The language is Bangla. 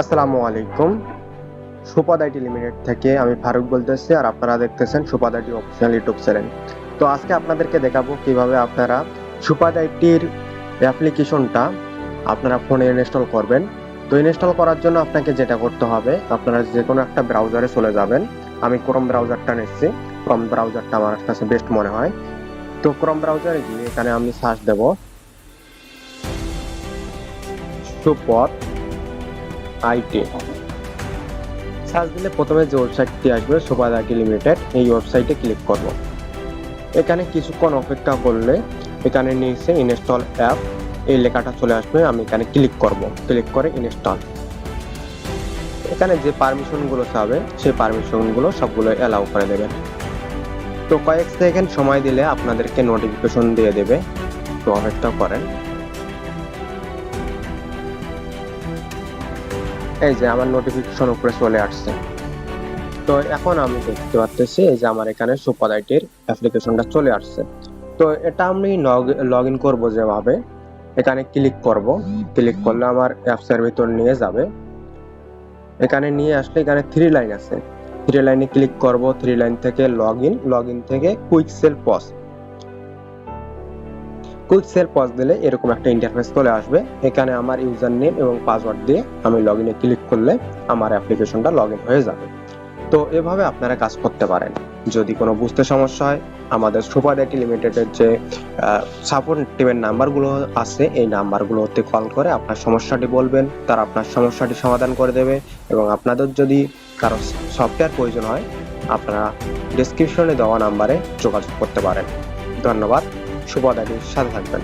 আসসালামু আলাইকুম। সুপাদ আইটি লিমিটেড থেকে আমি ফারুক বলতেছি আর আপনারা দেখতেছেন Supath IT official YouTube channel. তো আজকে আপনাদেরকে দেখাবো কীভাবে আপনারা সুপাদ আইটির অ্যাপ্লিকেশনটা আপনারা ফোনে ইনস্টল করবেন। তো ইনস্টল করার জন্য আপনাকে যেটা করতে হবে, আপনারা যে কোনো একটা ব্রাউজারে চলে যাবেন। আমি ক্রোম ব্রাউজারটা নিচ্ছি। ক্রোম ব্রাউজারটা আমার কাছে বেস্ট মনে হয়। তো ক্রোম ব্রাউজারে গিয়ে এখানে আমি সার্চ দেব। সুপথ আইটি। সার্চ দিলে প্রথমে যে ওয়েবসাইটটি আসবে সুপার আইটি লিমিটেড এই ওয়েবসাইটে ক্লিক করব। এখানে কিছুক্ষণ অপেক্ষা করলে এখানে নিচে ইনস্টল অ্যাপ এই লেখাটা চলে আসবে, আমি এখানে ক্লিক করব। ক্লিক করে ইনস্টল এখানে যে পারমিশনগুলো চাবে, সেই পারমিশনগুলো সবগুলো অ্যালাউ করে দেবেন তো কয়েক সেকেন্ড সময় দিলে আপনাদেরকে নোটিফিকেশন দিয়ে দেবে। তো অপেক্ষা করেন। এই যে আমার নোটিফিকেশন উপরে চলে আসছে। তো এখন আমি দেখতে পাচ্ছি এই যে আমার এখানে সুপার আইটির অ্যাপ্লিকেশনটা চলে আসছে। তো এটা আমি লগ ইন করব যেভাবে, এখানে ক্লিক করব। ক্লিক করলে আমার অ্যাপসের ভিতর নিয়ে যাবে। এখানে নিয়ে আসলে এখানে থ্রি লাইন আছে। থ্রি লাইনে ক্লিক করব থ্রি লাইন থেকে লগ ইন লগ ইন থেকে quick sell POS quick sell POS দিলে এরকম একটা ইন্টারফেস চলে আসবে। এখানে আমার ইউজার নেম এবং পাসওয়ার্ড দিয়ে আমি লগ ইনে ক্লিক করলে আমার অ্যাপ্লিকেশনটা লগ ইন হয়ে যাবে। তো এভাবে আপনারা কাজ করতে পারেন। যদি কোনো বুঝতে সমস্যা হয়, আমাদের সুপার আইটি লিমিটেডের যে সাপোর্ট টিমের নাম্বারগুলো আছে, এই নাম্বারগুলোতে কল করে আপনার সমস্যাটি বলবেন, তারা আপনার সমস্যাটি সমাধান করে দেবে এবং আপনাদের যদি কারও সফটওয়্যার প্রয়োজন হয়, আপনারা ডিসক্রিপশনে দেওয়া নাম্বারে যোগাযোগ করতে পারেন। ধন্যবাদ। সুপার আইটির সাথে থাকবেন